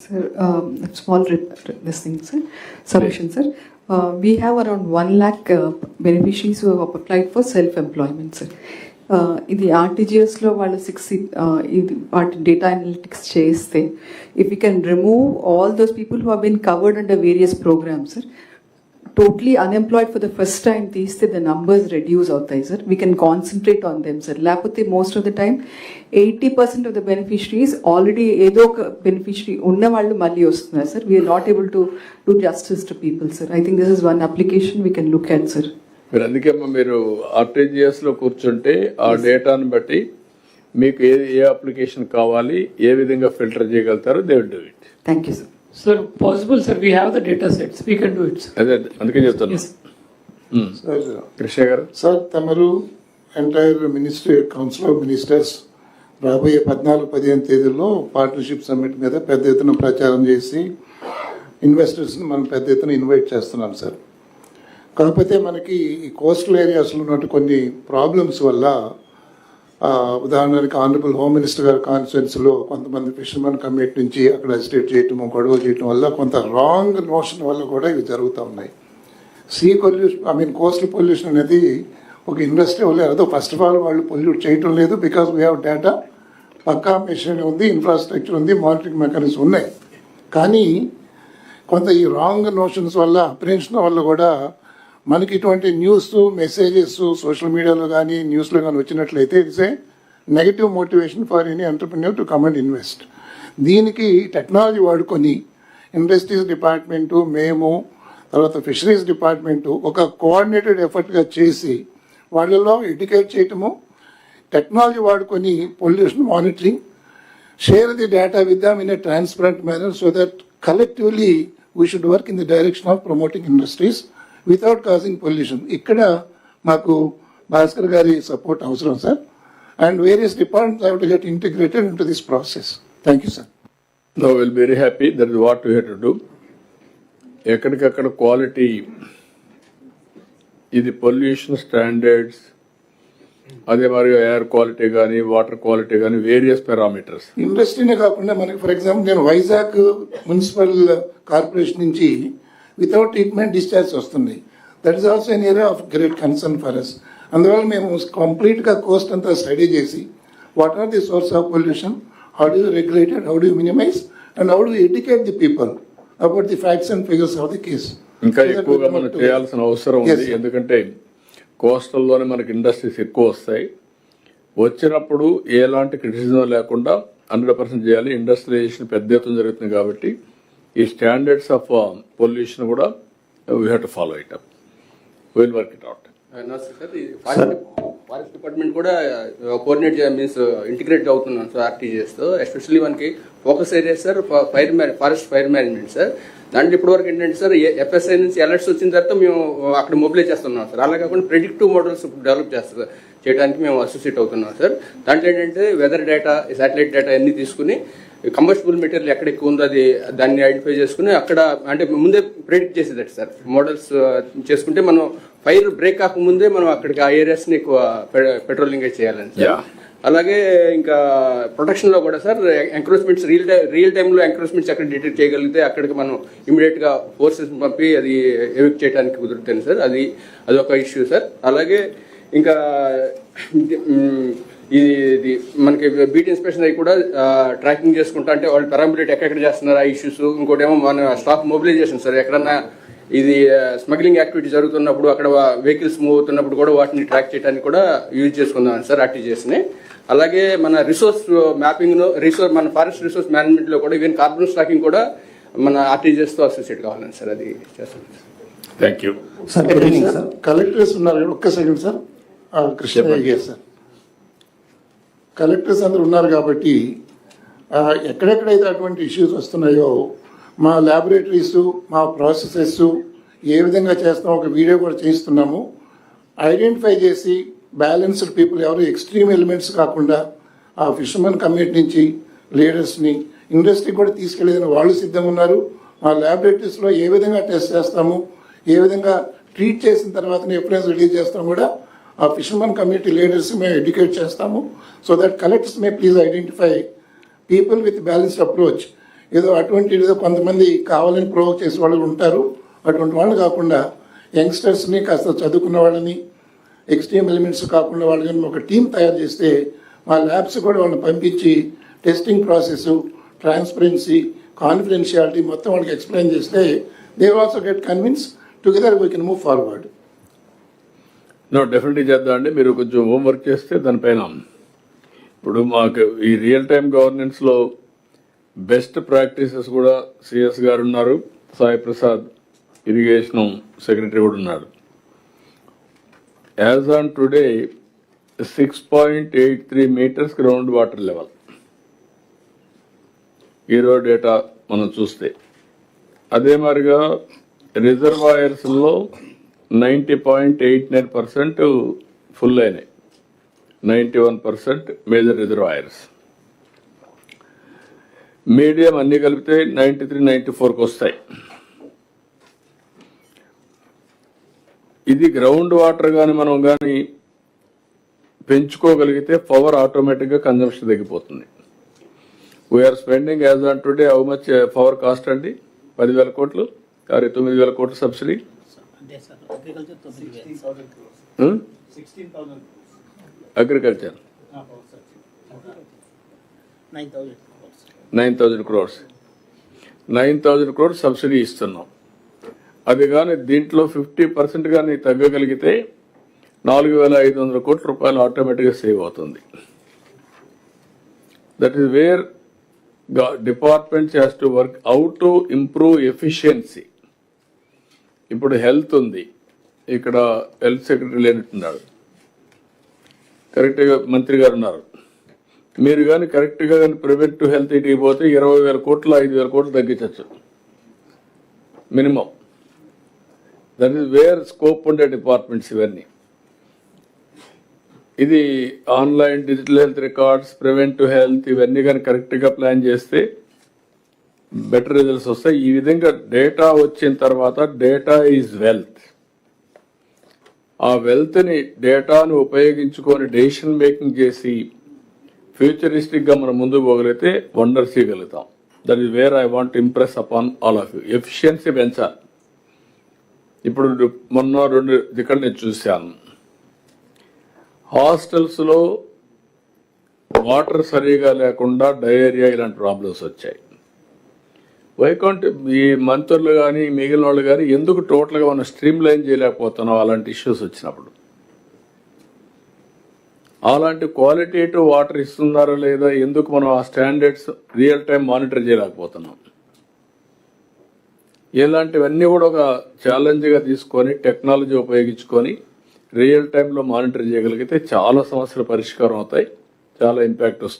Sir, um, a small rep- this thing, sir, submission, sir. Uh, we have around one lakh uh, beneficiaries who have applied for self-employment, sir. Uh, ఇది ఆర్టీజీఎస్లో వాళ్ళు six ఇది వాటి data analytics చేస్తే if you can remove all those people who been covered under various programmes sir totally unemployed for the first time తీస్తే the numbers reduce అవుతాయి sir we can concentrate on them sir లేకపోతే most of the time eighty percent of the beneficiaries already ఏదో ఒక beneficiary ఉన్న వాళ్ళు మళ్ళీ వస్తున్నారు sir we are not able to do justice to people sir I think this is one application we can look at sir మీరు అందుకే అమ్మా మీరు ఆర్టీజీఎస్లో కూర్చుంటే ఆ డేటాను బట్టి మీకు ఏ ఏ అప్లికేషన్ కావాలి ఏ విధంగా filter చేయగలుగుతారో they will do it. Thank you sir Possible, sir, we have the data sets, we can do it, sir. అదే అందుకే చెప్తాను. సార్ కృష్ణ గారు? సార్ తమరు entire ministry council of ministers రాబోయే పద్నాలుగు పదిహేను తేదీల్లో పార్ట్నర్షిప్ సమ్మిట్ మీద పెద్ద ఎత్తున ప్రచారం చేసి ఇన్వెస్టర్స్ని మనం పెద్ద ఎత్తున ఇన్వైట్ చేస్తున్నాం సార్ కాకపోతే మనకి ఈ కోస్టల్ ఏరియాస్లో ఉన్నట్టు కొన్ని ప్రాబ్లమ్స్ వల్ల ఉదాహరణకి ఆనరబుల్ హోమ్ మినిస్టర్ గారి కాన్స్టిట్యున్సీలో కొంతమంది ఫిషర్మెన్ కమిటీ నుంచి అక్కడ అజిటేట్ చేయటము గొడవ చేయటం వల్ల కొంత రాంగ్ నోషన్ వల్ల కూడా ఇవి జరుగుతూ ఉన్నాయి. See pollution I mean coastal pollution అనేది ఒక ఇండస్ట్రీ వల్ల అదో ఫస్ట్ ఆఫ్ ఆల్ వాళ్ళు పొల్యూట్ చేయటం లేదు బికాస్ వీ హ్యావ్ డేటా పక్కా మెషిన్ ఉంది ఇన్ఫ్రాస్ట్రక్చర్ ఉంది మానిటరింగ్ మెకానిజం ఉన్నాయి. కానీ కొంత ఈ రాంగ్ నోషన్స్ వల్ల అప్రెన్షన్ వల్ల కూడా మనకి ఇటువంటి న్యూస్ మెసేజెస్ సోషల్ మీడియాలో కానీ న్యూస్లో కానీ వచ్చినట్లయితే it's a negative motivation for any entrepreneur to come and invest దీనికి టెక్నాలజీ వాడుకొని ఇండస్ట్రీస్ డిపార్ట్మెంటు మేము తర్వాత ఫిషరీస్ డిపార్ట్మెంటు ఒక కోఆర్డినేటెడ్ ఎఫర్ట్గా చేసి వాళ్ళలో ఎడ్యుకేట్ చేయటము టెక్నాలజీ వాడుకొని pollution monitoring share the data with them in a transparent manner so that collectively we should work in the direction of promoting industries without causing pollution. ఇక్కడ మాకు భాస్కర్ గారి support అవసరం sir and various departments have to get integrated in to this process thank you sir no will very happy that is what you to do ఎక్కడికక్కడ quality ఇది pollution standards అదే మరి air quality కానీ water quality కానీ various parameters ఇండస్ట్రీనే కాకుండా మనకి for example నేను వైజాగ్ మున్సిపల్ కార్పొరేషన్ నుంచి వితౌట్ ట్రీట్మెంట్ డిశ్చార్జ్ వస్తుంది. That is also an area of great concern for us అందువల్ల మేము కంప్లీట్గా కోస్ట్ అంతా స్టడీ చేసి what are the source of pollution how do regulated how do minimize and how do educate the people about the facts and figures of the case ఇంకా ఎక్కువగా మనం చేయాల్సిన అవసరం ఉంది. ఎందుకంటే కోస్టల్లోనే మనకి ఇండస్ట్రీస్ ఎక్కువ వస్తాయి. వచ్చినప్పుడు ఎలాంటి క్రిటిసిజం లేకుండా హండ్రెడ్ పర్సెంట్ చేయాలి. ఇండస్ట్రియలైజేషన్ పెద్ద ఎత్తున జరుగుతుంది కాబట్టి ఈ స్టాండర్డ్స్ ఆఫ్ పొల్యూషన్ కూడా we have to follow it up will work it out forest forest department కూడా కోఆర్డినేట్ మీన్స్ ఇంటిగ్రేట్ అవుతున్నాం సార్ ఆర్టీజీఎస్తో ఎస్పెషల్లీ మనకి focus area sir fire forest fire management sir దాంట్లో ఇప్పటి వరకు ఏంటంటే సార్ ఎఫ్ఎస్ఐ నుంచి అలర్ట్స్ వచ్చిన తర్వాత మేము అక్కడ మొబిలైజ్ చేస్తున్నాం సార్ అలా కాకుండా ప్రెడిక్టివ్ మోడల్స్ డెవలప్ చేస్తారు చేయడానికి మేము అసోసియేట్ అవుతున్నాం సార్ దాంట్లో ఏంటంటే వెదర్ డేటా శాటిలైట్ డేటా అన్ని తీసుకుని కంబస్టబుల్ మెటీరియల్ ఎక్కడ ఎక్కువ ఉందో అది దాన్ని ఐడెంటిఫై చేసుకుని అక్కడ అంటే ముందే ప్రెడిక్ట్ చేసేదట సార్. మోడల్స్ చేసుకుంటే మనం ఫైర్ బ్రేక్ కాకముందే మనం అక్కడికి ఆ ఏరియాస్ని ఎక్కువ పెట్రోలింగ్ చేయాలని సార్. అలాగే ఇంకా ప్రొటెక్షన్లో కూడా sir encroachments real time real టైంలో ఎంక్రోచ్మెంట్స్ ఎక్కడ డిటెక్ట్ చేయగలిగితే అక్కడికి మనం ఇమీడియట్గా ఫోర్సెస్ పంపి అది ఎవిక్ చేయడానికి కుదురుతుంది సార్. అది అదొక ఇష్యూ సార్. అలాగే ఇంకా ఇది ఇది మనకి బీట్ ఇన్స్పెక్షన్ అవి కూడా ట్రాకింగ్ చేసుకుంటా అంటే వాళ్ళు పెరామిలేట్ ఎక్కడెక్కడ చేస్తున్నారు ఆ ఇష్యూస్. ఇంకోటి ఏమో మన స్టాక్ మొబిలైజేషన్ సార్. ఎక్కడన్నా ఇది స్మగ్లింగ్ యాక్టివిటీ జరుగుతున్నప్పుడు అక్కడ వెహికల్స్ మూవ్ అవుతున్నప్పుడు కూడా వాటిని ట్రాక్ చేయడానికి కూడా యూజ్ చేసుకుందాం సార్ ఆర్టీజీఎస్ని. అలాగే మన రిసోర్స్ మ్యాపింగ్ రిసోర్స్ మన ఫారెస్ట్ రిసోర్స్ మేనేజ్మెంట్లో కూడా ఈవెన్ కార్బన్ స్టాకింగ్ కూడా మన ఆర్టీజీఎస్తో అసోసియేట్ కావాలని సార్ అది చేస్తాం thank you sir good evening sir collectors ఉన్నారు ఒక్క సెకండ్ సార్ ఆ, కృష్ణ గారు. సార్ కలెక్టర్స్ అందరు ఉన్నారు కాబట్టి ఎక్కడెక్కడైతే అటువంటి ఇష్యూస్ వస్తున్నాయో మా ల్యాబొరేటరీస్ మా ప్రాసెసెస్ ఏ విధంగా చేస్తామో ఒక వీడియో కూడా చేయిస్తున్నాము. ఐడెంటిఫై చేసి బ్యాలెన్స్డ్ పీపుల్ ఎవరు ఎక్స్ట్రీమ్ ఎలిమెంట్స్ కాకుండా ఆ ఫిషర్మెన్ కమ్యూనిటీ నుంచి లీడర్స్ని ఇండస్ట్రీ కూడా తీసుకెళ్ళేదని వాళ్ళు సిద్ధంగా ఉన్నారు. మా ల్యాబొరేటరీస్లో ఏ విధంగా టెస్ట్ చేస్తాము ఏ విధంగా ట్రీట్ చేసిన తర్వాత ఎఫ్రెన్స్ రిలీజ్ చేస్తాం కూడా ఆ ఫిషర్మెన్ కమ్యూనిటీ లీడర్స్ మేము ఎడ్యుకేట్ చేస్తాము. So that collectors may please identify people with balanced approach ఏదో అటువంటి ఏదో కొంతమంది కావాలని ప్రొవోక్ చేసే వాళ్ళు ఉంటారు. అటువంటి వాళ్ళు కాకుండా యంగ్స్టర్స్ని కాస్త చదువుకున్న వాళ్ళని ఎక్స్ట్రీమ్ ఎలిమెంట్స్ కాకుండా వాళ్ళని ఒక టీం తయారు చేస్తే మా ల్యాబ్స్ కూడా వాళ్ళని పంపించి టెస్టింగ్ ప్రాసెస్ ట్రాన్స్పరెన్సీ కాన్ఫిడెన్షియాలిటీ మొత్తం వాళ్ళకి ఎక్స్ప్లెయిన్ చేస్తే they also get convince together we can move forward no definitely చేద్దామండి. మీరు కొంచెం హోంవర్క్ చేస్తే దానిపైన. ఇప్పుడు మాకు ఈ రియల్ టైం గవర్నెన్స్లో బెస్ట్ ప్రాక్టీసెస్ కూడా సిఎస్ గారు ఉన్నారు. సాయి ప్రసాద్ ఇరిగేషన్ సెక్రటరీ కూడా ఉన్నాడు as on today six point eight three metres ground water level ఈరోజు డేటా మనం చూస్తే. అదే మాదిరిగా రిజర్వాయర్స్లో ninety point eight nine percent full అయినాయి ninety one percent major reservoirs medium అన్నీ కలిపితే నైంటీ త్రీ నైంటీ ఫోర్కి వస్తాయి. ఇది గ్రౌండ్ వాటర్ కానీ మనం కానీ పెంచుకోగలిగితే పవర్ ఆటోమేటిక్గా కన్జంప్షన్ తగ్గిపోతుంది. We are spending as on today how much power cost అండి? పదివేల కోట్లు సారీ తొమ్మిది వేల కోట్ల subsidy. Agriculture nine thousand nine thousand crores nine thousand crores subsidy ఇస్తున్నాం. అది కానీ దీంట్లో ఫిఫ్టీ పర్సెంట్ కానీ తగ్గగలిగితే నాలుగు వేల ఐదు వందల కోట్ల రూపాయలు ఆటోమేటిక్గా సేవ్ అవుతుంది. That is where departments has to work how to improve efficiency ఇప్పుడు హెల్త్ ఉంది. ఇక్కడ హెల్త్ సెక్రటరీ లేనట్టున్నాడు. కరెక్ట్గా మంత్రి గారు ఉన్నారు. మీరు కానీ కరెక్ట్గా కానీ ప్రివెంటివ్ హెల్త్ ఇటుకి పోతే ఇరవై వేల కోట్లు ఐదు వేల కోట్లు తగ్గించవచ్చు minimum. That is where scope ఉండే డిపార్ట్మెంట్స్ ఇవన్నీ. ఇది online digital health records preventive health ఇవన్నీ కానీ కరెక్ట్గా ప్లాన్ చేస్తే బెటర్ రిజల్ట్స్ వస్తాయి. ఈ విధంగా డేటా వచ్చిన తర్వాత డేటా ఈజ్ వెల్త్ ఆ వెల్త్ని డేటాను ఉపయోగించుకొని డెసిషన్ మేకింగ్ చేసి ఫ్యూచరిస్టిక్గా మనం ముందుకు పోగలిగితే వండర్స్ చేయగలుగుతాం that is where I want impress upon all of you efficiency పెంచాలి ఇప్పుడు మొన్న రెండు ఇక్కడ నేను చూశాను. హాస్టల్స్లో వాటర్ సరిగా లేకుండా డయేరియా ఇలాంటి ప్రాబ్లమ్స్ వచ్చాయి. వైకుంఠ ఈ మంత్రులు కానీ మిగిలిన వాళ్ళు కానీ ఎందుకు టోటల్గా మనం స్ట్రీమ్ లైన్ చేయలేకపోతున్నాం అలాంటి ఇష్యూస్ వచ్చినప్పుడు? అలాంటి క్వాలిటేటివ్ వాటర్ ఇస్తున్నారో లేదా ఎందుకు మనం ఆ స్టాండర్డ్స్ రియల్ టైం మానిటర్ చేయలేకపోతున్నాం? ఇలాంటివన్నీ కూడా ఒక ఛాలెంజ్గా తీసుకొని టెక్నాలజీ ఉపయోగించుకొని రియల్ టైంలో మానిటర్ చేయగలిగితే చాలా సమస్యలు పరిష్కారం అవుతాయి. చాలా ఇంపాక్ట్ వస్తుంది.